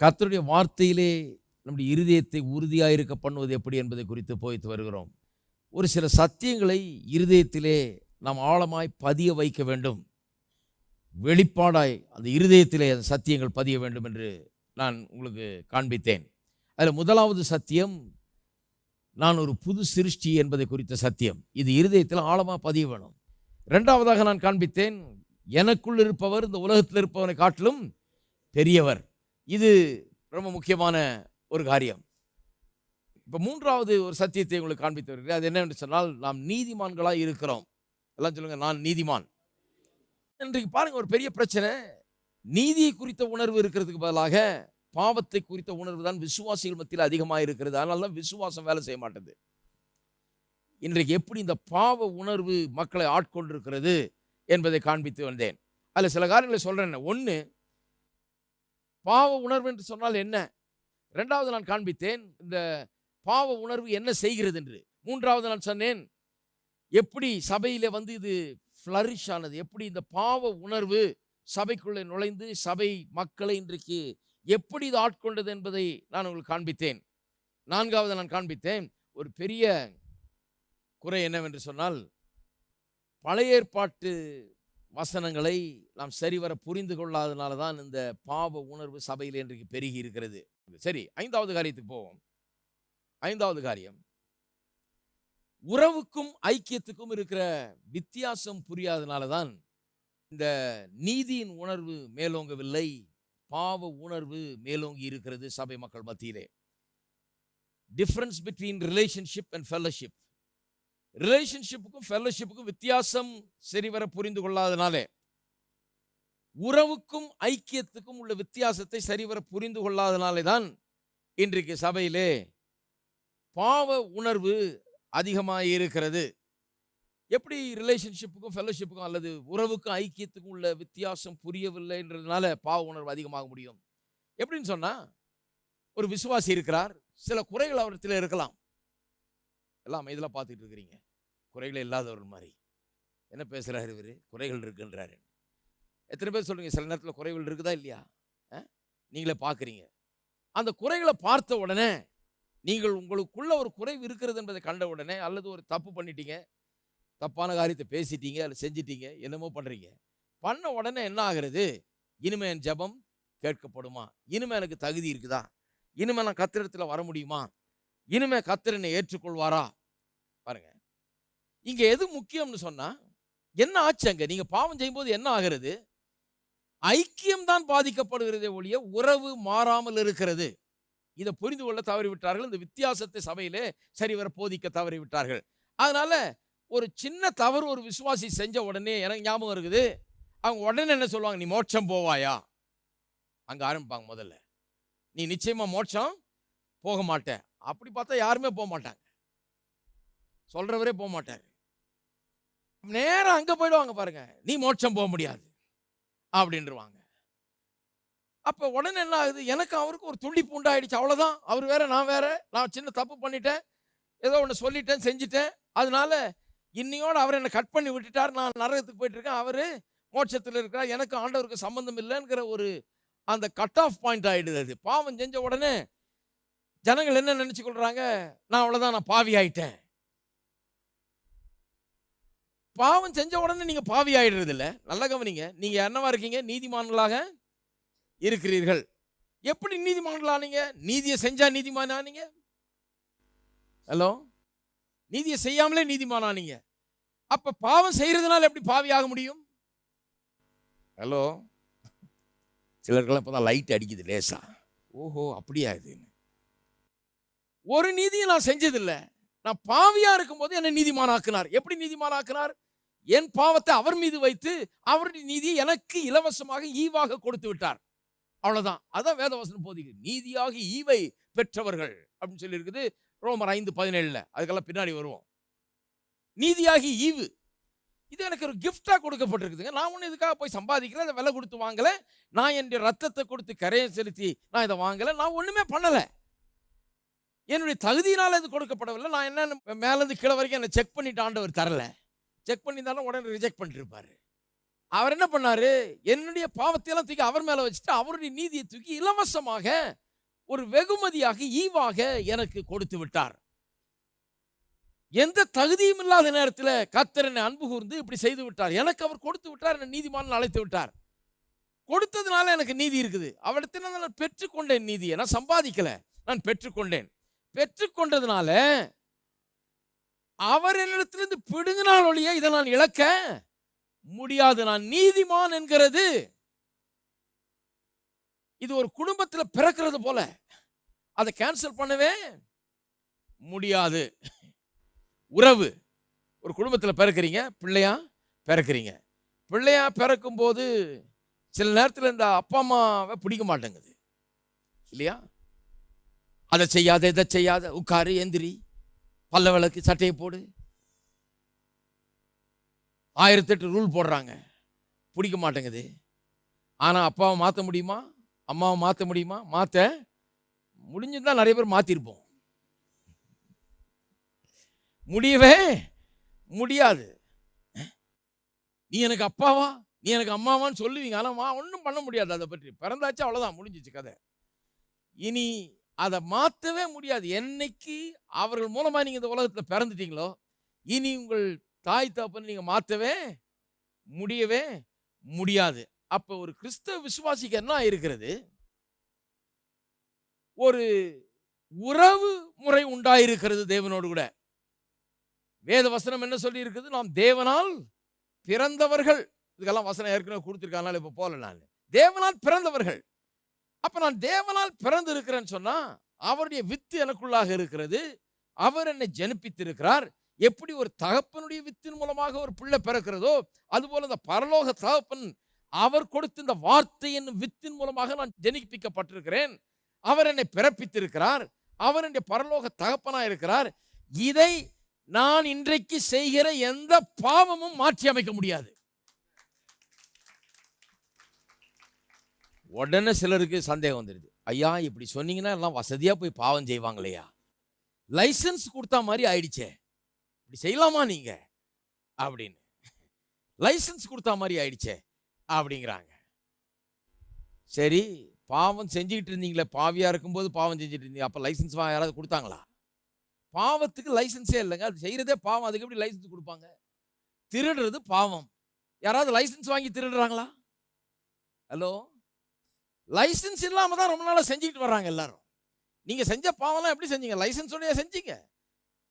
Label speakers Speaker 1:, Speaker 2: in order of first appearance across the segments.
Speaker 1: கர்த்தருடைய வார்த்தையிலே நம்முடைய இருதயத்தை உறுதியாக இருக்க பண்ணுவது எப்படி என்பதை குறித்து போய்த்து வருகிறோம். ஒரு சில சத்தியங்களை இருதயத்திலே நாம் ஆழமாய் பதிய வைக்க வேண்டும். வெளிப்பாடாய் அந்த இருதயத்திலே அந்த சத்தியங்கள் பதிய வேண்டும் என்று நான் உங்களுக்கு காண்பித்தேன். அதில் முதலாவது சத்தியம் நான் ஒரு புது சிருஷ்டி என்பதை குறித்த சத்தியம். இது இருதயத்தில் ஆழமாக பதிய வேணும். ரெண்டாவதாக நான் காண்பித்தேன் எனக்குள் இருப்பவர் இந்த உலகத்தில் இருப்பவனை காட்டிலும் பெரியவர். இது ரொம்ப முக்கியமான ஒரு காரியம். இப்போ மூன்றாவது ஒரு சத்தியத்தை உங்களுக்கு காண்பித்து வருகிறேன் அது என்னவென்று சொன்னால் நாம் நீதிமான்களாக இருக்கிறோம். எல்லாம் சொல்லுங்க நான் நீதிமான். இன்றைக்கு பாருங்க ஒரு பெரிய பிரச்சனை. நீதியை குறித்த உணர்வு இருக்கிறதுக்கு பதிலாக பாவத்தை குறித்த உணர்வு தான் விசுவாசிகள் மத்தியில் அதிகமாக இருக்கிறது. அதனால தான் விசுவாசம் வேலை செய்ய மாட்டேது. இன்றைக்கு எப்படி இந்த பாவ உணர்வு மக்களை ஆட்கொண்டிருக்கிறது என்பதை காண்பித்து வந்தேன். அதில் சில காரியங்களை சொல்கிறேன் ஒன்று பாவ உணர்வு என்று சொன்னால் என்ன? ரெண்டாவது நான் காண்பித்தேன் இந்த பாவ உணர்வு என்ன செய்கிறது என்று. மூன்றாவது நான் சொன்னேன் எப்படி சபையில் வந்து இது ஃப்ளரிஷ் ஆனது? எப்படி இந்த பாவ உணர்வு சபைக்குள்ளே நுழைந்து சபை மக்களை இன்றைக்கு எப்படி இது ஆட்கொண்டது என்பதை நான் உங்களுக்கு காண்பித்தேன். நான்காவது நான் காண்பித்தேன் ஒரு பெரிய குறை என்னவென்று சொன்னால் பழைய ஏற்பாட்டு வசனங்களை நாம் சரிவர புரிந்து கொள்ளாதனால தான் இந்த பாவ உணர்வு சபையில் இன்றைக்கு பெருகி இருக்கிறது. சரி ஐந்தாவது காரியத்துக்கு போவோம். ஐந்தாவது காரியம். உறவுக்கும் ஐக்கியத்துக்கும் இருக்கிற வித்தியாசம் புரியாதனால தான் இந்த நீதியின் உணர்வு மேலோங்கவில்லை பாவ உணர்வு மேலோங்கி இருக்கிறது சபை மக்கள் மத்தியிலே. Difference between relationship and fellowship ரிலேஷன்ஷிப்புக்கும் ஃபெல்லோஷிப்புக்கும் வித்தியாசம் சரிவர புரிந்து கொள்ளாதனாலே உறவுக்கும் ஐக்கியத்துக்கும் உள்ள வித்தியாசத்தை சரிவர புரிந்து கொள்ளாதனாலே தான் இன்றைக்கு சபையிலே பாவ உணர்வு அதிகமாக இருக்கிறது. எப்படி ரிலேஷன்ஷிப்புக்கும் ஃபெல்லோஷிப்புக்கும் அல்லது உறவுக்கும் ஐக்கியத்துக்கும் உள்ள வித்தியாசம் புரியவில்லைன்றதுனால பாவ உணர்வு அதிகமாக முடியும். எப்படின்னு சொன்னா ஒரு விசுவாசி இருக்கிறார் சில குறைகள் அவரத்தில் இருக்கலாம். எல்லாம் அமைதியில் பார்த்துட்டு இருக்கிறீங்க. குறைகள் இல்லாதவர் மாதிரி. என்ன பேசுகிறாரு இவர்? குறைகள் இருக்குன்றாரு. எத்தனை பேர் சொல்கிறீங்க சில நேரத்தில் குறைகள் இருக்குதா இல்லையா? ஆ? நீங்களே பார்க்குறீங்க. அந்த குறைகளை பார்த்த உடனே நீங்கள் உங்களுக்குள்ள ஒரு குறைவு இருக்கிறது என்பதை கண்ட உடனே அல்லது ஒரு தப்பு பண்ணிட்டீங்க தப்பான காரியத்தை பேசிட்டீங்க அல்லது செஞ்சிட்டீங்க என்னமோ பண்ணுறீங்க பண்ண உடனே என்ன ஆகிறது? இனிமே என் ஜெபம் கேட்கப்படுமா? இனிமே எனக்கு தகுதி இருக்குதா? இனிமே நான் கத்திரத்தில் வர முடியுமா? இனிமே கத்தர் என்னை ஏற்றுக்கொள்வாரா? பாருங்க. இங்க எது முக்கியம்னு சொன்னா என்ன ஆச்சு அங்க? நீங்க பாவம் செய்யும்போது என்ன ஆகிறது? ஐக்கியம் தான் பாதிக்கப்படுகிறதே ஒழிய உறவு மாறாமல் இருக்கிறது. இதை புரிந்து கொள்ள தவறிவிட்டார்கள் இந்த வித்தியாசத்தை சபையிலே சரிவர போதிக்க தவறிவிட்டார்கள் அதனால ஒரு சின்ன தவறு ஒரு விசுவாசி செஞ்ச உடனே எனக்கு ஞாபகம் இருக்குது. அவங்க உடனே என்ன சொல்லுவாங்க? நீ மோட்சம் போவாயா? அங்க ஆரம்பிப்பாங்க முதல்ல. நீ நிச்சயமா மோட்சம் போக மாட்டேன். அப்படி பார்த்தா யாருமே போக மாட்டாங்க. சொல்றவரே போக மாட்டார். நேரம் அங்கே போயிடுவாங்க பாருங்க. நீ மோட்சம் போக முடியாது. அப்படின்றவாங்க. அப்ப உடனே என்ன ஆகுது? எனக்கு அவருக்கு ஒரு துண்டிப்பு உண்டாயிடுச்சு அவ்வளோதான் அவர் வேற நான் வேற. நான் சின்ன தப்பு பண்ணிட்டேன். ஏதோ ஒன்று சொல்லிட்டேன் செஞ்சிட்டேன். அதனால இன்னையோடு அவர் என்னை கட் பண்ணி விட்டுட்டார். நான் நரகத்துக்கு போயிட்டு இருக்கேன். அவர் மோட்சத்தில் இருக்கிறார். எனக்கு ஆண்டவருக்கு சம்மந்தம் இல்லைங்கிற ஒரு அந்த கட் ஆஃப் பாயிண்ட் ஆகிடுது அது. பாவம் செஞ்ச உடனே ஜனங்கள் என்ன நினைச்சு கொள்றாங்க? நான் அவ்வளோதான் நான் பாவி ஆயிட்டேன். பாவம் செஞ்ச உடனே நீங்கள் பாவி ஆயிடுறது நல்ல கவனிங்க. நீங்கள் என்னவா இருக்கீங்க? நீதிமான்களாக இருக்கிறீர்கள். எப்படி நீதிமான்களானீங்க நீதியை செஞ்சால் நீதிமான் ஆனீங்க ஹலோ? நீதியை செய்யாமலே நீதிமானானீங்க அப்போ பாவம் செய்கிறதுனால எப்படி பாவி ஆக முடியும்? ஹலோ? சிலருக்கெல்லாம் இப்பதான் லைட் அடிக்குது லேசா. ஓஹோ அப்படியா இதுன்னு ஒரு நீதியும் நான் செஞ்சதில்லை. நான் பாவியா இருக்கும்போது என்னை நீதிமானாக்குனார். எப்படி நீதிமானாக்குனார்? என் பாவத்தை அவர் மீது வைத்து அவருடைய நீதியை எனக்கு இலவசமாக ஈவாக கொடுத்து விட்டார். அவ்வளவுதான். அதான் வேதவசனம் போதிக்கு நீதியாக ஈவை பெற்றவர்கள் அப்படின்னு சொல்லியிருக்குது ரோமர் ஐந்து பதினேழுல. அதுக்கெல்லாம் பின்னாடி வருவோம். நீதியாகி ஈவு. இது எனக்கு ஒரு கிஃப்டாக கொடுக்கப்பட்டிருக்குதுங்க. நான் ஒன்றும் இதுக்காக போய் சம்பாதிக்கல அதை விலை கொடுத்து வாங்கலை. நான் என்னுடைய ரத்தத்தை கொடுத்து கரையை செலுத்தி நான் இதை வாங்கலை. நான் ஒன்றுமே பண்ணல. என்னுடைய தகுதியினால் அது கொடுக்கப்படவில்லை. நான் என்ன மேலேருந்து கீழே வரைக்கும் என்னை செக் பண்ணிட்டு ஆண்டவர் தரல. செக் பண்ணியிருந்தாலும் உடனே ரிஜெக்ட் பண்ணிட்டு அவர் என்ன பண்ணார்? என்னுடைய பாவத்தையெல்லாம் தூக்கி அவர் மேலே வச்சுட்டு அவருடைய நீதியை தூக்கி இலவசமாக ஒரு வெகுமதியாக ஈவாக எனக்கு கொடுத்து விட்டார். எந்த தகுதியும் இல்லாத நேரத்தில் கத்தர் என்னை அன்பு கூர்ந்து இப்படி செய்து விட்டார். எனக்கு அவர் கொடுத்து விட்டார் என்னை நீதிமான் அழைத்து விட்டார். கொடுத்ததுனால எனக்கு நீதி இருக்குது. அவரிடத்தில் நான் பெற்றுக்கொண்டேன் நீதியை நான் சம்பாதிக்கலை. நான் பெற்றுக்கொண்டேன். பெற்றுக்கொண்டதுனால அவர் என்னிடத்திலிருந்து பிடுங்கினால் ஒழிய இதை நான் இழக்க முடியாது. நான் நீதிமான் என்கிறது. இது ஒரு குடும்பத்தில் பிறக்கிறது போல. அதை கேன்சல் பண்ணவே முடியாது. உறவு. ஒரு குடும்பத்தில் பிறக்கிறீங்க பிள்ளையா பிறக்கிறீங்க. பிள்ளையா பிறக்கும் போது சில நேரத்தில் இந்த அப்பா அம்மாவை பிடிக்க மாட்டேங்குது. இல்லையா? அதை செய்யாத இதை செய்யாத உட்காரு எந்திரி பல்ல விளக்கு சட்டையை போடு. ஆயிரத்தெட்டு ரூல் போடுறாங்க. பிடிக்க மாட்டேங்குது. ஆனால் அப்பாவை மாற்ற முடியுமா? அம்மாவை மாற்ற முடியுமா? மாற்ற முடிஞ்சிருந்தால் நிறைய பேர் மாற்றிருப்போம் முடியவே முடியாது. நீ எனக்கு அப்பாவா? நீ எனக்கு அம்மாவான்னு சொல்லுவீங்க. ஆனால் ஒன்றும் பண்ண முடியாது. அதை பற்றி பிறந்தாச்சு அவ்வளோதான் முடிஞ்சிச்சு கதை. இனி அதை மாற்றவே முடியாது. என்னைக்கு அவர்கள் மூலமாக நீங்கள் இந்த உலகத்தில் பிறந்துட்டீங்களோ இனி உங்கள் தாய் தகப்பனை நீங்கள் மாற்றவே முடியவே முடியாது. அப்போ ஒரு கிறிஸ்தவ விசுவாசிக்கு என்ன இருக்கிறது ஒரு உறவு முறை உண்டாயிருக்கிறது தேவனோடு கூட. வேத வசனம் என்ன சொல்லி இருக்குது நாம் தேவனால் பிறந்தவர்கள். இதுக்கெல்லாம் வசனம் ஏற்கனவே கொடுத்துருக்காங்க. இப்போ போகல நான். தேவனால் பிறந்தவர்கள். அப்ப நான் தேவனால் பிறந்து இருக்கிறேன்னு சொன்னா அவருடைய வித்து எனக்குள்ளாக இருக்கிறது. அவர் என்னை ஜனிப்பித்திருக்கிறார். எப்படி ஒரு தகப்பனுடைய வித்தின் மூலமாக ஒரு பிள்ளை பிறக்கிறதோ அதுபோல இந்த பரலோக தகப்பன் அவர் கொடுத்த இந்த வார்த்தை என்னும் வித்தின் மூலமாக நான் ஜனிப்பிக்கப்பட்டிருக்கிறேன். அவர் என்னை பிறப்பித்திருக்கிறார். அவர் என்னுடைய பரலோக தகப்பனாக இருக்கிறார். இதை நான் இன்றைக்கு செய்கிற எந்த பாவமும் மாற்றி அமைக்க முடியாது. உடனே சிலருக்கு சந்தேகம் வந்துடுது ஐயா இப்படி சொன்னீங்கன்னா எல்லாம் வசதியாக போய் பாவம் செய்வாங்களையா? லைசன்ஸ் கொடுத்தா மாதிரி ஆயிடுச்சே. இப்படி செய்யலாமா நீங்கள் அப்படின்னு. லைசன்ஸ் கொடுத்தா மாதிரி ஆயிடுச்சே அப்படிங்கிறாங்க. சரி பாவம் செஞ்சுக்கிட்டு இருந்தீங்களே பாவியாக இருக்கும்போது பாவம் செஞ்சுட்டு இருந்தீங்க அப்போ லைசன்ஸ் யாராவது கொடுத்தாங்களா? பாவத்துக்கு லைசன்ஸே இல்லைங்க அது செய்கிறதே பாவம் அதுக்கு எப்படி லைசன்ஸ் கொடுப்பாங்க? திருடுறது பாவம். யாராவது லைசன்ஸ் வாங்கி திருடுறாங்களா? ஹலோ? லைசன்ஸ் இல்லாமல் தான் ரொம்ப நாளாக செஞ்சுக்கிட்டு வர்றாங்க எல்லாரும். நீங்கள் செஞ்ச பாவம்லாம் எப்படி செஞ்சீங்க? லைசன்ஸோடய செஞ்சீங்க.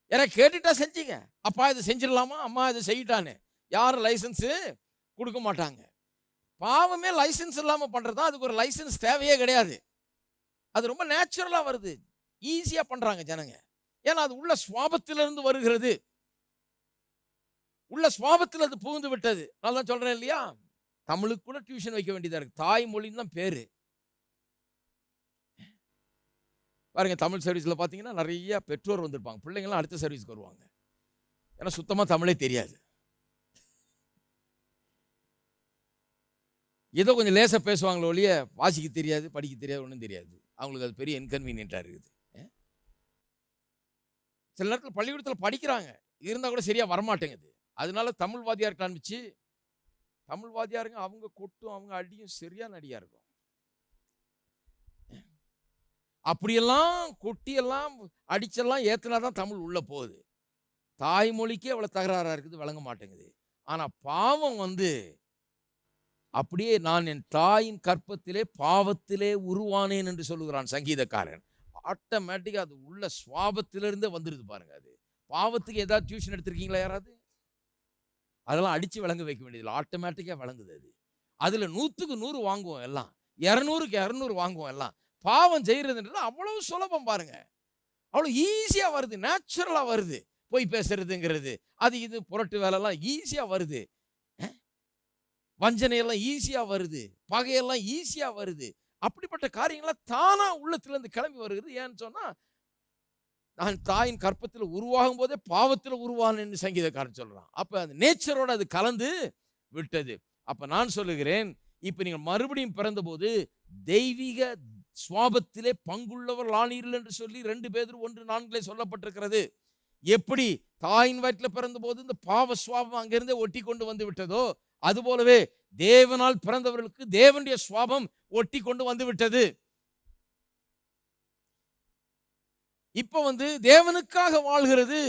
Speaker 1: யாரை கேட்டுட்டா செஞ்சீங்க. அப்பா இது செஞ்சிடலாமா? அம்மா இது செய்யிட்டான்னு. யாரும் லைசன்ஸு கொடுக்க மாட்டாங்க. பாவமே லைசன்ஸ் பண்ணுறது தான் அதுக்கு ஒரு லைசன்ஸ் தேவையே கிடையாது. அது ரொம்ப நேச்சுரலாக வருது. ஈஸியாக பண்ணுறாங்க ஜனங்க. ஏன்னா அது உள்ள சுவாபத்திலிருந்து வருகிறது. உள்ள சுவாபத்தில் அது புகுந்து விட்டது. நான் தான் சொல்கிறேன் இல்லையா? தமிழுக்கு கூட டியூஷன் வைக்க வேண்டியதாக இருக்குது தாய்மொழின்னு தான் பேர். பாருங்க தமிழ் சர்வீஸில் பார்த்தீங்கன்னா நிறைய பெற்றோர் வந்திருப்பாங்க. பிள்ளைங்களாம் அடுத்த சர்வீஸ்க்கு வருவாங்க. ஏன்னா சுத்தமாக தமிழே தெரியாது. ஏதோ கொஞ்சம் லேசாக பேசுவாங்களோ ஒழிய வாசிக்க தெரியாது படிக்க தெரியாது ஒன்றும் தெரியாது. அவங்களுக்கு அது பெரிய இன்கன்வீனியன்ட்டாக இருக்குது. சில நேரத்தில் பள்ளிக்கூடத்தில் படிக்கிறாங்க. இருந்தால் கூட சரியா வரமாட்டேங்குது. அதனால தமிழ் வாத்தியார் காண்பிச்சு தமிழ் வாத்தியாருங்க அவங்க கொட்டும் அவங்க அடியும் சரியான அடியா இருக்கும். அப்படியெல்லாம் கொட்டியெல்லாம் அடிச்செல்லாம் ஏற்றினா தான் தமிழ் உள்ள போகுது. தாய்மொழிக்கே அவ்வளோ தகராறாக இருக்குது விளங்க மாட்டேங்குது. ஆனா பாவம் வந்து அப்படியே நான் என் தாயின் கற்பத்திலே பாவத்திலே உருவானேன் என்று சொல்லுகிறான் சங்கீதக்காரன். ஆட்டோமேட்டிக்காக அது உள்ள சுவாபத்திலிருந்தே வந்துடுது பாருங்க அது. பாவத்துக்கு ஏதாவது டியூஷன் எடுத்திருக்கீங்களா யாராவது? அதெல்லாம் அடிச்சு விளங்க வைக்க வேண்டியதில்லை. ஆட்டோமேட்டிக்காக விளங்குது அது. அதில் நூற்றுக்கு நூறு வாங்குவோம் எல்லாம். இரநூறுக்கு இரநூறு வாங்குவோம் எல்லாம். பாவம் செய்கிறதுன்றது அவ்வளவு சுலபம் பாருங்க. அவ்வளோ ஈஸியாக வருது. நேச்சுரலாக வருது. போய் பேசுறதுங்கிறது. அது இது புரட்டு வேலைலாம் ஈஸியாக வருது. வஞ்சனையெல்லாம் ஈஸியாக வருது. பகையெல்லாம் ஈஸியாக வருது. அப்படிப்பட்ட காரியங்கள்லாம் தானாக உள்ளத்துலேருந்து கிளம்பி வருகிறது. ஏன்னு சொன்னால் நான் தாயின் கற்பத்தில் உருவாகும் போதே பாவத்தில் உருவானேன்னு சங்கீதக்காரன் சொல்கிறான் அப்போ அந்த நேச்சரோட அது கலந்து விட்டது. அப்போ நான் சொல்லுகிறேன் இப்போ நீங்கள் மறுபடியும் பிறந்தபோது தெய்வீக சுவாபத்திலே பங்குள்ளவர் ஆனீர்கள் என்று சொல்லி ரெண்டு பேர் ஒன்று நான்கிலே சொல்லப்பட்டிருக்கிறது. எப்படி? தாயின் வயிற்றில் பிறந்தபோது இந்த பாவ சுவாபம் அங்கிருந்தே ஒட்டி கொண்டு வந்து விட்டதோ அதுபோலவே தேவனால் பிறந்தவர்களுக்கு தேவனுடைய சுவாபம் ஒட்டி கொண்டு வந்து விட்டது. இப்ப வந்து தேவனுக்காக வாழ்கிறது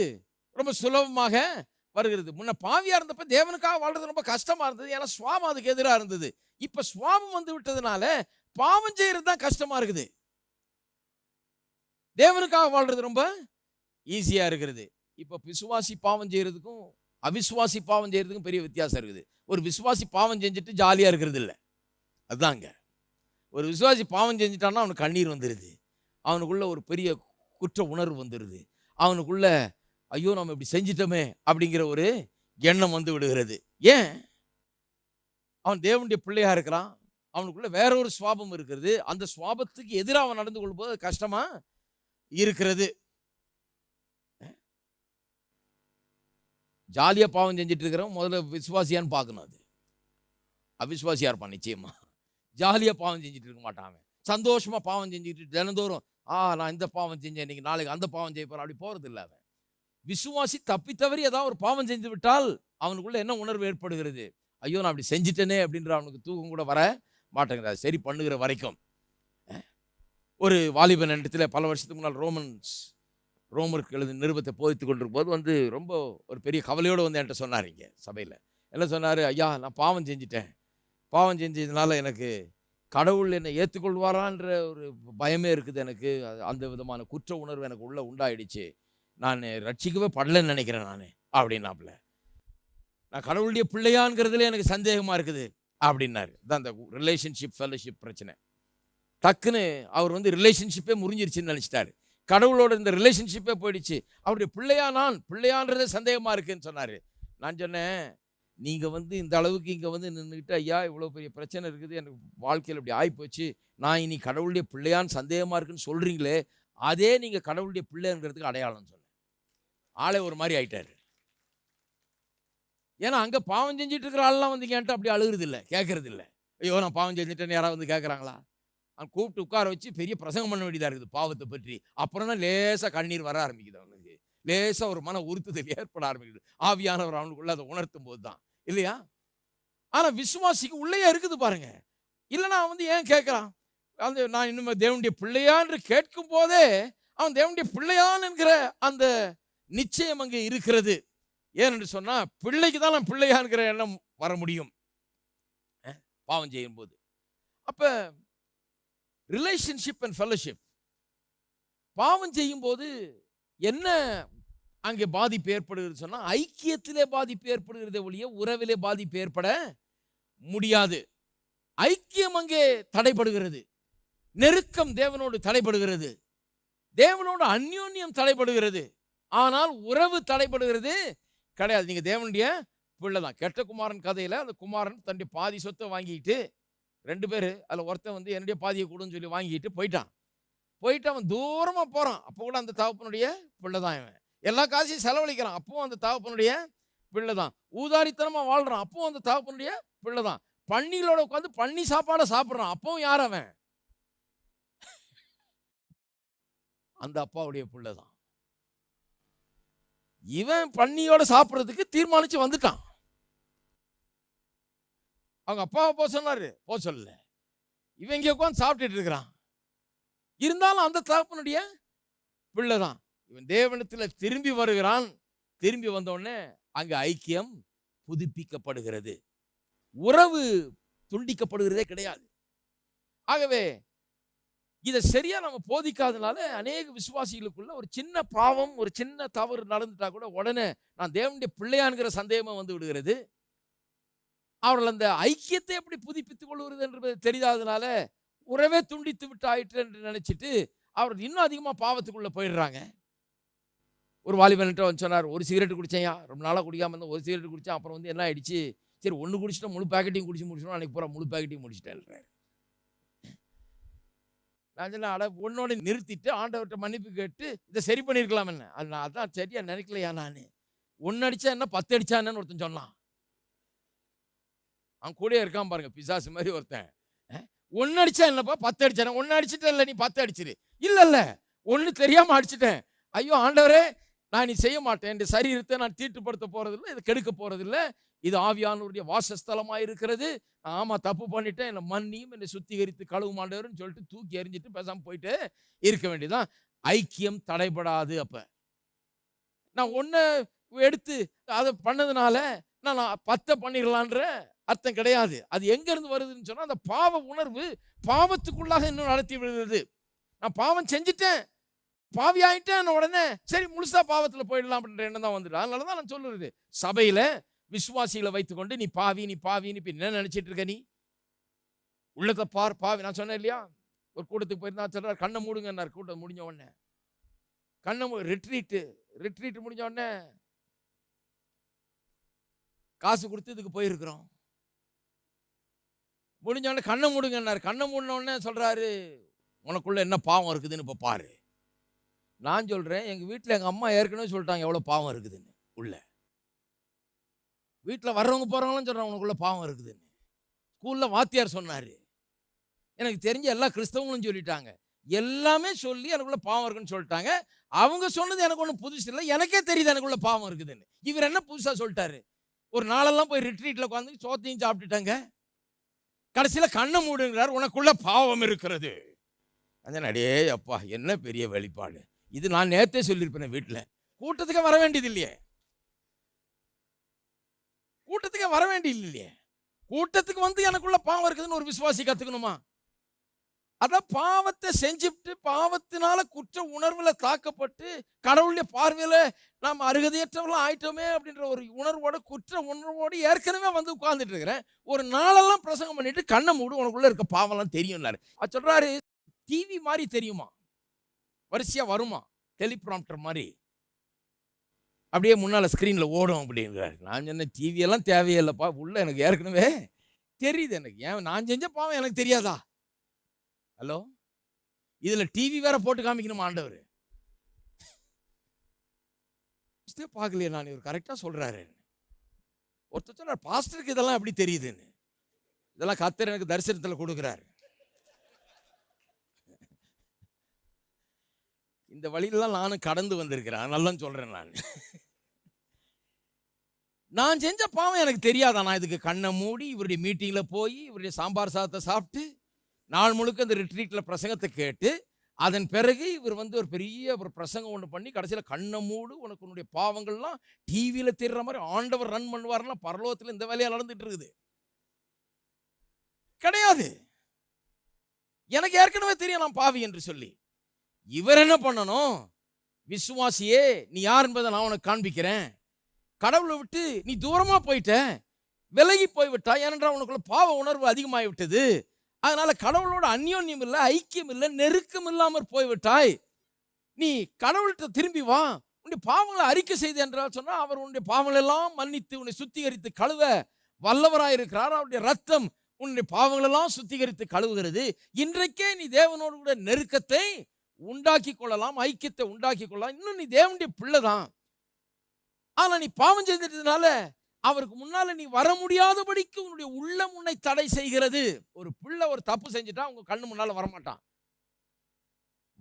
Speaker 1: ரொம்ப சுலபமாக வருகிறது. முன்ன பாவியா இருந்தப்ப தேவனுக்காக வாழ்றது ரொம்ப கஷ்டமா இருந்தது. ஏன்னா சுவாபம் அதுக்கு எதிராக இருந்தது. இப்ப சுவாபம் வந்து விட்டதுனால பாவம் செய்யறது தான் கஷ்டமா இருக்குது. தேவனுக்காக வாழ்றது ரொம்ப ஈஸியா இருக்கிறது. இப்போ விசுவாசி பாவம் செய்யறதுக்கும் அவிசுவாசி பாவம் செய்யறதுக்கும் பெரிய வித்தியாசம் இருக்குது. ஒரு விசுவாசி பாவம் செஞ்சுட்டு ஜாலியாக இருக்கிறது இல்லை. அதுதாங்க ஒரு விசுவாசி பாவம் செஞ்சுட்டான்னா அவனுக்கு கண்ணீர் வந்துடுது அவனுக்குள்ள ஒரு பெரிய குற்ற உணர்வு வந்துடுது அவனுக்குள்ள ஐயோ நம்ம இப்படி செஞ்சிட்டோமே அப்படிங்கிற ஒரு எண்ணம் வந்து விடுகிறது. ஏன்? அவன் தேவனுடைய பிள்ளையாக இருக்கிறான். அவனுக்குள்ள வேற ஒரு சுவாபம் இருக்கிறது. அந்த சுவாபத்துக்கு எதிராக அவன் நடந்து கொள்ளும்போது கஷ்டமா இருக்கிறது. ஜாலியா பாவம் செஞ்சுட்டு இருக்கிறவன் முதல்ல விசுவாசியான்னு பார்க்கணும் அது. அவிஸ்வாசியாக இருப்பான்? நிச்சயமா. ஜாலியா பாவம் செஞ்சுட்டு இருக்க மாட்டான் அவன். சந்தோஷமா பாவம் செஞ்சுட்டு தினந்தோறும் ஆ நான் இந்த பாவம் செஞ்சேன் இன்னைக்கு நாளைக்கு அந்த பாவம் செய்ய போகிறேன் அப்படி போகிறது இல்லை அவன். விசுவாசி தப்பி தவறி ஏதாவது ஒரு பாவம் செஞ்சு விட்டால் அவனுக்குள்ள என்ன உணர்வு ஏற்படுகிறது? ஐயோ நான் அப்படி செஞ்சிட்டேனே அப்படின்ற அவனுக்கு தூக்கம் கூட வர மாட்டேங்கிறார். அது சரி பண்ணுகிற வரைக்கும். ஒரு வாலிபன் இடத்துல பல வருஷத்துக்கு முன்னால் ரோமன்ஸ் ரோமருக்கு எழுதி நிருபத்தை போதித்து கொண்டிருக்கும் போது வந்து ரொம்ப ஒரு பெரிய கவலையோடு வந்து என்கிட்ட சொன்னார் இங்கே சபையில். என்ன சொன்னார்? ஐயா நான் பாவம் செஞ்சிட்டேன். பாவம் செஞ்சதுனால எனக்கு கடவுள் என்னை ஏற்றுக்கொள்வாரான்ற ஒரு பயமே இருக்குது எனக்கு. அந்த விதமான குற்ற உணர்வு எனக்கு உள்ளே உண்டாயிடுச்சு. நான் ரட்சிக்கவே படலைன்னு நினைக்கிறேன் நான் அப்படின்னாப்புல. நான் கடவுளுடைய பிள்ளையாங்கிறதுல எனக்கு சந்தேகமாக இருக்குது. அப்படின்னாரு. தான் அந்த ரிலேஷன்ஷிப் ஃபெலோஷிப் பிரச்சனை. டக்குன்னு அவர் வந்து ரிலேஷன்ஷிப்பே முறிஞ்சிருச்சுன்னு நினச்சிட்டாரு. கடவுளோட இந்த ரிலேஷன்ஷிப்பே போயிடுச்சு. அவருடைய பிள்ளையா நான்? பிள்ளையான்றதே சந்தேகமாக இருக்குன்னு சொன்னார். நான் சொன்னேன் நீங்கள் வந்து இந்த அளவுக்கு இங்கே வந்து நின்றுக்கிட்டு ஐயா இவ்வளோ பெரிய பிரச்சனை இருக்குது. எனக்கு வாழ்க்கையில் இப்படி ஆகிப்போச்சு நான் இனி கடவுளுடைய பிள்ளையான்னு சந்தேகமாக இருக்குன்னு சொல்கிறீங்களே அதே நீங்கள் கடவுளுடைய பிள்ளைங்கிறதுக்கு அடையாளம் சொன்னேன். ஆளே ஒரு மாதிரி ஆயிட்டாரு. ஏன்னா அங்கே பாவம் செஞ்சுட்டு இருக்கிற ஆள்லாம் வந்து என்கிட்ட அப்படி அழுகிறது இல்லை கேட்கறது இல்லை ஐயோ நான் பாவம் செஞ்சுட்டேன்னு யாராவது வந்து கேட்குறாங்களா அவன் கூப்பிட்டு உட்கார வச்சு பெரிய பிரசங்கம் பண்ண வேண்டியதாக இருக்குது பாவத்தை பற்றி. அப்புறம் தான் லேசாக கண்ணீர் வர ஆரம்பிக்குது அவனுக்கு. லேசாக ஒரு மன உறுத்துதல் ஏற்பட ஆரம்பிக்குது. ஆவியானவர் அவனுக்குள்ள அதை உணர்த்தும் போது தான். இல்லையா? ஆனால் விசுவாசிக்கு உள்ளேயே இருக்குது பாருங்க. இல்லைனா அவன் வந்து ஏன் கேட்குறான் அந்த நான் இன்னுமே தேவனுடைய பிள்ளையான்னு கேட்கும் போதே அவன் தேவனுடைய பிள்ளையான் என்கிற அந்த நிச்சயம் அங்கே இருக்கிறது. ஏன்னு சொன்னா பிள்ளைக்கு தான் நான் பிள்ளையான்கிற எண்ணம் வர முடியும். பாவம் செய்யும் போது அப்ப ரிலேஷன்ஷிப் அண்ட் ஃபெலோஷிப் பாவம் செய்யும் போது என்ன அங்கே பாதிப்பு ஏற்படுகிறது சொன்னா ஐக்கியத்திலே பாதிப்பு ஏற்படுகிறதே ஒழிய உறவிலே பாதிப்பு ஏற்பட முடியாது. ஐக்கியம் அங்கே தடைபடுகிறது. நெருக்கம் தேவனோடு தடைபடுகிறது. தேவனோடு அந்யோன்யம் தடைபடுகிறது. ஆனால் உறவு தடைபடுகிறது. கிடையாது. நீங்கள் தேவனுடைய பிள்ளை தான். கெட்ட குமாரன் கதையில் அந்த குமாரன் தன்னுடைய பாதி சொத்தை வாங்கிட்டு ரெண்டு பேர் அதில் ஒருத்தன் வந்து என்னுடைய பாதியை கொடுன்னு சொல்லி வாங்கிட்டு போயிட்டான். போயிட்டு அவன் தூரமாக போகிறான் அப்போ கூட அந்த தகப்பனுடைய பிள்ளை தான் இவன். எல்லா காசையும் செலவழிக்கிறான். அப்பவும் அந்த தகப்பனுடைய பிள்ளை தான். ஊதாரித்தனமாக வாழ்கிறான் அப்பவும் அந்த தகப்பனுடைய பிள்ளை தான். பன்னிகளோட உட்காந்து பன்னி சாப்பாடை சாப்பிட்றான். அப்பவும் யார் அவன்? அந்த அப்பாவுடைய பிள்ளை தான். இவன் பன்னியோட சாப்பிட்றதுக்கு தீர்மானிச்சு வந்துட்டான். அவங்க அப்பாவை போக சொன்னாரு. போக சொல்லல இவன் இங்கே உட்காந்து சாப்பிட்டுட்டு இருக்கிறான். இருந்தாலும் அந்த தகப்பனுடைய பிள்ளை தான் இவன் தேவனத்தில் திரும்பி வருகிறான். திரும்பி வந்த உடனே அங்க ஐக்கியம் புதுப்பிக்கப்படுகிறது. உறவு துண்டிக்கப்படுகிறதே கிடையாது. ஆகவே இதை சரியா நம்ம போதிக்காதனால அநேக விசுவாசிகளுக்குள்ள ஒரு சின்ன பாவம் ஒரு சின்ன தவறு நடந்துட்டா கூட உடனே நான் தேவனுடைய பிள்ளையான்கிற சந்தேகமா வந்து விடுகிறது. அவர்கள் அந்த ஐக்கியத்தை எப்படி புதுப்பித்துக் கொள்வது என்று தெரியாதனால உறவே துண்டித்து விட்டு ஆயிற்று என்று நினைச்சிட்டு அவர் இன்னும் அதிகமா பாவத்துக்குள்ள போயிடுறாங்க. ஒரு வாலிபன்கிட்ட வந்து சொன்னார் ஒரு சிகரெட் குடித்தேயா ரொம்ப நாளாக குடிக்காம இருந்தேன் ஒரு சிகரெட் குடித்தேன் அப்புறம் வந்து என்ன ஆயிடுச்சு? சரி ஒன்று குடிச்சிட்டோம் முழு பேக்கெட்டையும் குடிச்சு முடிச்சிடும் அன்னைக்கு பூரா முழு பேக்கெட்டையும் முடிச்சிட்டேன் நான் சொன்னேன் அட ஒன்னோட நிறுத்திட்டு ஆண்டவர்கிட்ட மன்னிப்பு கேட்டு இதை சரி பண்ணியிருக்கலாம் என்ன? அது நான் அதான் சரியா நினைக்கலையா நான்? ஒன்று அடிச்சா என்ன? பத்து அடிச்சா என்னன்னு ஒருத்தன் சொன்னான். அவன் கூடயே இருக்கான் பாருங்க பிசாசு மாதிரி ஒருத்தன். ஒன்று அடிச்சா என்னப்பா? பத்து அடிச்சேன்? ஒன்று அடிச்சுட்டேன் இல்லை நீ பத்து அடிச்சிரு. இல்லை இல்லை ஒன்று தெரியாமல் அடிச்சிட்டேன். ஐயோ ஆண்டவரே நான் நீ செய்ய மாட்டேன். என் சரீரத்தை நான் தீட்டுப்படுத்த போறதில்லை இதை கெடுக்க போறதில்லை. இது ஆவியானவருடைய வாசஸ்தலமாக இருக்கிறது. ஆமாம் தப்பு பண்ணிட்டேன். என்னை மன்னியும் என்னை சுத்திகரித்து கழுவு மாண்டவர்னு சொல்லிட்டு தூக்கி எறிஞ்சிட்டு பேசாம போயிட்டு இருக்க வேண்டியதான் ஐக்கியம் தடைபடாது அப்போ. நான் ஒன்றை எடுத்து அதை பண்ணதுனால நான் நான் பத்தை பண்ணிடலான்ற அர்த்தம் கிடையாது. அது எங்கேருந்து வருதுன்னு சொன்னால் அந்த பாவ உணர்வு பாவத்துக்குள்ளாக இன்னும் நடத்தி விடுகிறது. நான் பாவம் செஞ்சுட்டேன். பாவி ஆகிட்டேன் உடனே. சரி முழுசா பாவத்தில் போயிடலாம் அப்படின்ற எண்ணம் தான் வந்துடும் அதனால தான் நான் சொல்லுறது சபையில் விசுவாசிகளை வைத்துக்கொண்டு நீ பாவி நீ பாவின்னு நீ என்ன நினைச்சிட்டு இருக்க நீ? உள்ளத்தை பார் பாவி. நான் சொன்னேன் இல்லையா? ஒரு கூட்டத்துக்கு போயிருந்தா சொல்கிறார் கண்ணை மூடுங்கன்னார். கூட்டம் முடிஞ்ச உடனே. கண்ணை மூ ரிட்ரீட்டு ரிட்ரீட் முடிஞ்ச உடனே காசு கொடுத்து இதுக்கு போயிருக்கிறோம். முடிஞ்ச உடனே கண்ணை மூடுங்கன்னாரு. கண்ணை மூடின உடனே சொல்றாரு உனக்குள்ள என்ன பாவம் இருக்குதுன்னு இப்போ பாரு. நான் சொல்றேன் எங்கள் வீட்டில் எங்கள் அம்மா ஏற்கனவே சொல்லிட்டாங்க எவ்வளோ பாவம் இருக்குதுன்னு. உள்ள. வீட்டில் வர்றவங்க போகிறவங்களும் சொல்கிறாங்க உனக்குள்ளே பாவம் இருக்குதுன்னு. ஸ்கூலில் வாத்தியார் சொன்னார். எனக்கு தெரிஞ்ச எல்லா கிறிஸ்தவங்களும் சொல்லிட்டாங்க. எல்லாமே சொல்லி எனக்குள்ளே பாவம் இருக்குன்னு சொல்லிட்டாங்க. அவங்க சொன்னது எனக்கு ஒன்றும் புதுசு இல்லை. எனக்கே தெரியுது எனக்குள்ளே பாவம் இருக்குதுன்னு. இவர் என்ன புதுசாக சொல்லிட்டாரு? ஒரு நாளெல்லாம் போய் ரிட்ரீட்டில் உட்காந்து சோத்தையும் சாப்பிட்டுட்டாங்க. கடைசியில் கண்ணை மூடுங்கிறார். உனக்குள்ள பாவம் இருக்கிறது. அந்த அடே அப்பா என்ன பெரிய வெளிப்பாடு. இது நான் நேற்றே சொல்லியிருப்பேன் வீட்டில் கூட்டத்துக்கு வர வேண்டியது இல்லையே. கூட்டத்துக்கு வர வேண்டிய இல்லையே கூட்டத்துக்கு வந்து எனக்குள்ள பாவம் இருக்குதுன்னு ஒரு விசுவாசி கத்துக்கணுமா? அதான் பாவத்தை செஞ்சுட்டு பாவத்தினால குற்ற உணர்வுல தாக்கப்பட்டு கடவுளுடைய பார்வையில நாம் அருகதையற்றவெல்லாம் ஆயிட்டோமே அப்படின்ற ஒரு உணர்வோட குற்ற உணர்வோடு ஏற்கனவே வந்து உட்கார்ந்துட்டு இருக்கிறேன். ஒரு நாளெல்லாம் பிரசங்கம் பண்ணிட்டு கண்ணை மூடு உனக்குள்ள இருக்க பாவம்லாம் தெரியும்னாரு. அது சொல்றாரு டிவி மாதிரி தெரியுமா? வரிசையா வருமா? டெலிப்ராம்டர் மாதிரி. அப்படியே முன்னால் ஸ்க்ரீனில் ஓடும் அப்படிங்கிறாரு நான் சொன்ன டிவியெல்லாம் தேவையில்லைப்பா உள்ள எனக்கு ஏற்கனவே தெரியுது எனக்கு. ஏன் நான் செஞ்ச பாவம் எனக்கு தெரியாதா? ஹலோ? இதில் டிவி வேற போட்டு காமிக்கணுமா ஆண்டவர்? பார்க்கலையே நான் இவர் கரெக்டாக சொல்கிறாரு ஒருத்தர் சொல்கிறார் பாஸ்டருக்கு இதெல்லாம் எப்படி தெரியுதுன்னு? இதெல்லாம் கத்தர் எனக்கு தரிசனத்தில் கொடுக்குறாரு. இந்த வழியிலலாம் நானும் கடந்து வந்திருக்கிறேன். அதனால தான் நான். நான் செஞ்ச பாவம் எனக்கு தெரியாதா? நான் இதுக்கு கண்ணை மூடி இவருடைய மீட்டிங்கில் போய் இவருடைய சாம்பார் சாதத்தை சாப்பிட்டு நாள் முழுக்க இந்த ரிட்ரீட்டில் பிரசங்கத்தை கேட்டு அதன் பிறகு இவர் வந்து ஒரு பெரிய ஒரு பிரசங்கம் ஒன்று பண்ணி கடைசியில் கண்ணை மூடு உனக்கு உன்னுடைய பாவங்கள்லாம் டிவியில் தெரிற மாதிரி ஆண்டவர் ரன் பண்ணுவார்லாம் பரலோகத்தில் இந்த வேலையாக நடந்துட்டு இருக்குது. கிடையாது. எனக்கு ஏற்கனவே தெரியும் நான் பாவி என்று சொல்லி. இவர் என்ன பண்ணணும்? விசுவாசியே நீ யார் என்பதை நான் உனக்கு காண்பிக்கிறேன். கடவுளை விட்டு நீ தூரமா போயிட்ட. விலகி போய்விட்டா ஏனென்றால் உனக்குள்ள பாவ உணர்வு அதிகமாகி விட்டது அதனால கடவுளோட அந்யோன்யம் இல்லை ஐக்கியம் இல்லை நெருக்கம் இல்லாமல் போய்விட்டாய். நீ கடவுள்கிட்ட திரும்பி வா. உன்னுடைய பாவங்களை அறிக்கை செய்து என்றால் சொன்னா அவர் உன்னுடைய பாவங்கள் எல்லாம் மன்னித்து உன்னை சுத்திகரித்து கழுவ வல்லவராயிருக்கிறார். அவருடைய ரத்தம் உன்னுடைய பாவங்களெல்லாம் சுத்திகரித்து கழுவுகிறது. இன்றைக்கே நீ தேவனோடு கூட நெருக்கத்தை உண்டாக்கி கொள்ளலாம் ஐக்கியத்தை உண்டாக்கி கொள்ளலாம். இன்னும் நீ தேவனுடைய பிள்ளை தான். ஆனா நீ பாவம் செஞ்சதுனால அவருக்கு முன்னால நீ வர முடியாதபடிக்கு உன்னுடைய உள்ளம் உன்னை தடை செய்கிறது. ஒரு பிள்ளை ஒரு தப்பு செஞ்சுட்டா உங்க கண்ணு முன்னால வரமாட்டான்.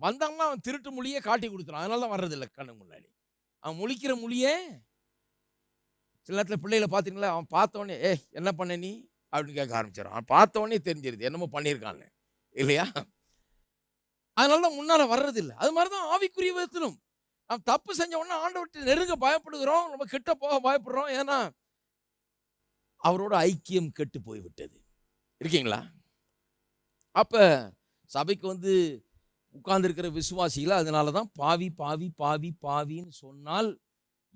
Speaker 1: வந்தாங்கன்னா அவன் திருட்டு மொழியே காட்டி கொடுத்துறான் அதனால தான் வர்றதில்லை கண்ணு முன்னாடி. அவன் முழிக்கிற மொழியே சில நேரத்தில் பிள்ளைகளை பார்த்தீங்களா அவன் பார்த்தோன்னே ஏ என்ன பண்ண நீ? அப்படின்னு கேட்க ஆரம்பிச்சிடும் அவன் பார்த்த உடனே தெரிஞ்சிருது. என்னமோ பண்ணியிருக்கான்னு. இல்லையா? அதனால தான் முன்னால வர்றதில்லை. அது மாதிரி தான் ஆவிக்குரிய விதத்திலும். அவன் தப்பு செஞ்ச உடனே ஆண்டவர்கிட்ட நெருங்க பயப்படுகிறோம் நம்ம கிட்ட போக பயப்படுறோம். ஏன்னா அவரோட ஐக்கியம் கெட்டு போய்விட்டது. இருக்கீங்களா? அப்ப சபைக்கு வந்து உட்கார்ந்துருக்கிற விசுவாசிகள் அதனால தான் பாவி பாவி பாவி பாவின்னு சொன்னால்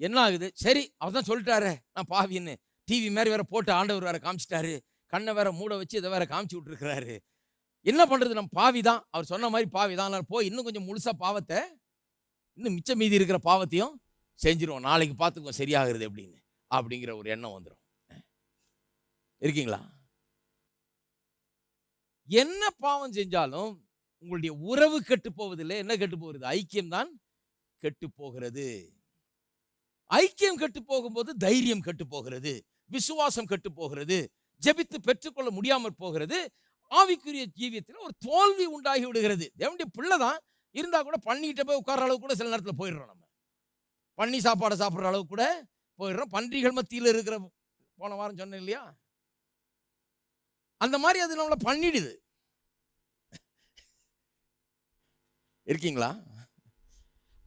Speaker 1: என்ன ஆகுது? சரி அவர் தான் சொல்லிட்டாரு நான் பாவின்னு. டிவி மாதிரி வேற போட்டு ஆண்டவர் வேற காமிச்சிட்டாரு. கண்ணை வேற மூட வச்சு இதை வேற காமிச்சு விட்டுருக்கிறாரு. என்ன பண்ணுறது நம்ம பாவி தான் அவர் சொன்ன மாதிரி பாவி தான் போய் இன்னும் கொஞ்சம் முழுசா பாவத்தை இன்னும் மிச்சம் மீதி இருக்கிற பாவத்தையும் செஞ்சிருவோம். நாளைக்கு பார்த்துக்குவோம் சரியாகிறது அப்படின்னு. அப்படிங்கிற ஒரு எண்ணம் வந்துடும் இருக்கீங்களா? என்ன பாவம் செஞ்சாலும் உங்களுடைய உறவு கெட்டு போவதில்லை. என்ன கெட்டு போகிறது? ஐக்கியம் தான் கெட்டு போகிறது. ஐக்கியம் கெட்டு போகும்போது தைரியம் கெட்டு போகிறது. விசுவாசம் கெட்டு போகிறது. ஜெபித்து பெற்றுக்கொள்ள முடியாமற் போகிறது. ஆவிக்குரிய ஜீவியத்தில் ஒரு தோல்வி உண்டாகி விடுகிறது. தேவனுடைய பிள்ளை தான் இருந்தால் கூட பண்ணிக்கிட்ட போய் உட்கார அளவுக்கு கூட சில நேரத்தில் போயிடுறோம் நம்ம. பன்னி சாப்பாடை சாப்பிட்ற அளவுக்கு கூட போயிடுறோம். பன்றிகள் மத்தியில் இருக்கிற போன வாரம் சொன்னேன் இல்லையா? அந்த மாதிரி அது நம்மளை பண்ணிடுது. இருக்கீங்களா?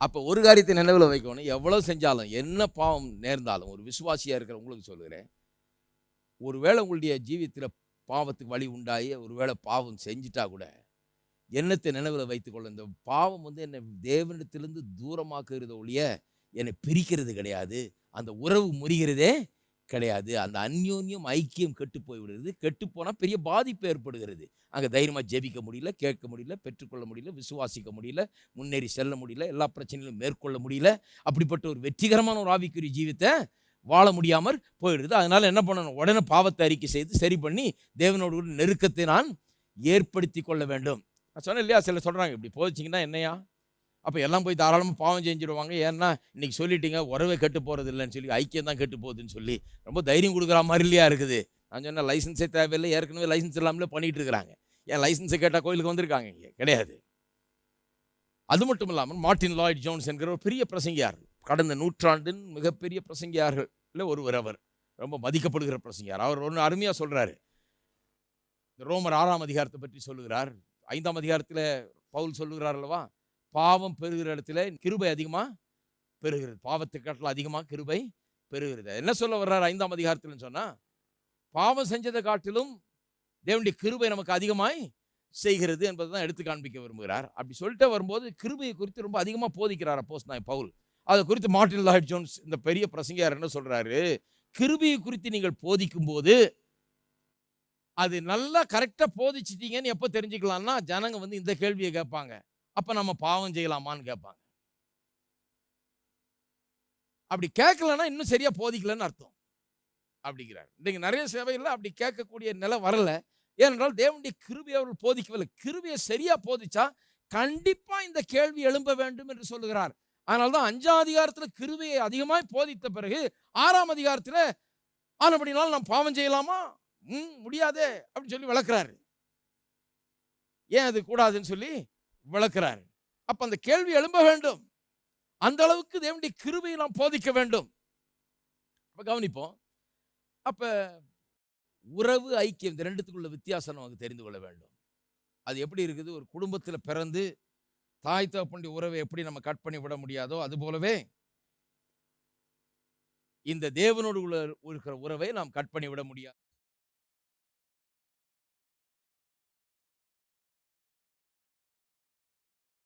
Speaker 1: அப்போ ஒரு காரியத்தை நினைவில் வைக்கணும். எவ்வளோ செஞ்சாலும் என்ன பாவம் நேர்ந்தாலும் ஒரு விசுவாசியாக இருக்கிற உங்களுக்கு சொல்லுகிறேன். ஒருவேளை உங்களுடைய ஜீவித்தில் பாவத்துக்கு வழி உண்டாகி ஒருவேளை பாவம் செஞ்சிட்டா கூட எண்ணத்தை நினைவில் வைத்துக்கொள்ள இந்த பாவம் வந்து என்னை தேவனிடத்திலிருந்து தூரமாக்குறது ஒழிய என்னை பிரிக்கிறது கிடையாது. அந்த உறவு முறிகிறதே கிடையாது. அந்த அந்யோன்யம் ஐக்கியம் கெட்டு போய் விடுகிறது கெட்டு போனால் பெரிய பாதிப்பு ஏற்படுகிறது. அங்கே தைரியமாக ஜெபிக்க முடியல கேட்க முடியல பெற்றுக்கொள்ள முடியல விசுவாசிக்க முடியல முன்னேறி செல்ல முடியல எல்லா பிரச்சனைகளும் மேற்கொள்ள முடியல. அப்படிப்பட்ட ஒரு வெற்றிகரமான ஒரு ஆவிக்குரிய ஜீவித்தை வாழ முடியாமல் போயிடுது. அதனால என்ன பண்ணணும்? உடனே பாவத்தை அறிக்கை செய்து சரி பண்ணி தேவனோடு நெருக்கத்தை நான் ஏற்படுத்தி கொள்ள வேண்டும். நான் சொன்னேன் இல்லையா சில சொல்கிறாங்க இப்படி போதிச்சிங்கன்னா என்னையா? அப்போ எல்லாம் போய் தாராளமாக பாவம் செஞ்சுடுவாங்க. ஏன்னா இன்றைக்கி சொல்லிட்டீங்க உறவே கெட்டு போகிறது இல்லைன்னு சொல்லி ஐக்கியம் தான் கெட்டு போகுதுன்னு சொல்லி ரொம்ப தைரியம் கொடுக்குற மாதிரி இல்லையா இருக்குது? நான் சொன்னேன் லைசன்ஸே தேவையில்லை ஏற்கனவே லைசன்ஸ் இல்லாமலே பண்ணிகிட்டு இருக்கிறாங்க. ஏன் லைசன்ஸை கேட்டால் கோயிலுக்கு வந்திருக்காங்க இங்கே? கிடையாது. அது மட்டும் இல்லாமல் மார்ட்டின் லாய்ட் ஜோன்ஸ் என்கிற ஒரு பெரிய பிரசங்கியார் கடந்த நூற்றாண்டின் மிகப்பெரிய பிரசங்கியார்கள் ஒருவர் அவர் ரொம்ப மதிக்கப்படுகிற பிரசங்கியார். அவர் ஒன்று அருமையாக சொல்கிறாரு இந்த ரோமர் ஆறாம் அதிகாரத்தை பற்றி சொல்லுகிறார். ஐந்தாம் அதிகாரத்தில் பவுல் சொல்லுகிறார் அல்லவா? பாவம் பெறுகிற இடத்துல கிருபை அதிகமாக பெறுகிறது. பாவத்தை காட்டில் அதிகமாக கிருபை பெறுகிறது. என்ன சொல்ல வர்றார் ஐந்தாம் அதிகாரத்தில்னு சொன்னால் பாவம் செஞ்சதை காட்டிலும் தேவனுடைய கிருபை நமக்கு அதிகமாய் செய்கிறது என்பதை தான் எடுத்து காண்பிக்க விரும்புகிறார். அப்படி சொல்லிட்டு வரும்போது கிருபையை குறித்து ரொம்ப அதிகமாக போதிக்கிறார் அப்போஸ் நான் பவுல். அதை குறித்து மார்டின் லாய்ட் ஜோன்ஸ் இந்த பெரிய பிரசங்கியார் என்ன சொல்றாரு? கிருபையை குறித்து நீங்கள் போதிக்கும் போது அது நல்லா கரெக்டாக போதிச்சிட்டீங்கன்னு எப்போ தெரிஞ்சுக்கலாம்னா ஜனங்க வந்து இந்த கேள்வியை கேட்பாங்க. அப்போ நம்ம பாவம் செய்யலாமான்னு கேட்பாங்க. அப்படி கேட்கலன்னா இன்னும் சரியா போதிக்கலன்னு அர்த்தம். அப்படிங்கிறார். இன்றைக்கு நிறைய சேவையில் அப்படி கேட்கக்கூடிய நிலை வரல. ஏனென்றால் தேவனுடைய கிருபியை அவர்கள் போதிக்கவில்லை. கிருபியை சரியா போதிச்சா கண்டிப்பாக இந்த கேள்வி எழும்ப வேண்டும் என்று சொல்லுகிறார். அதனால தான் அஞ்சாம் அதிகாரத்தில் கிருவியை அதிகமாய் போதித்த பிறகு ஆறாம் அதிகாரத்தில் ஆனபடினால் நாம் பாவம் செய்யலாமா? ம் முடியாதே அப்படின்னு சொல்லி வளர்க்குறாரு ஏன் அது கூடாதுன்னு சொல்லி விளக்குறாரு. அப்ப அந்த கேள்வி எழும்ப வேண்டும். அந்த அளவுக்கு தேவனுடைய கிருபையை நாம் போதிக்க வேண்டும். அப்ப கவனிப்போம். அப்ப உறவு ஐக்கியம் இந்த ரெண்டுத்துக்குள்ள வித்தியாசம் நமக்கு தெரிந்து கொள்ள வேண்டும். அது எப்படி இருக்குது? ஒரு குடும்பத்தில் பிறந்து தாய் தகப்பனுடைய உறவை எப்படி நம்ம கட் பண்ணி விட முடியாதோ அது போலவே இந்த தேவனோடு உள்ள இருக்கிற உறவை நாம் கட் பண்ணி விட முடியாது.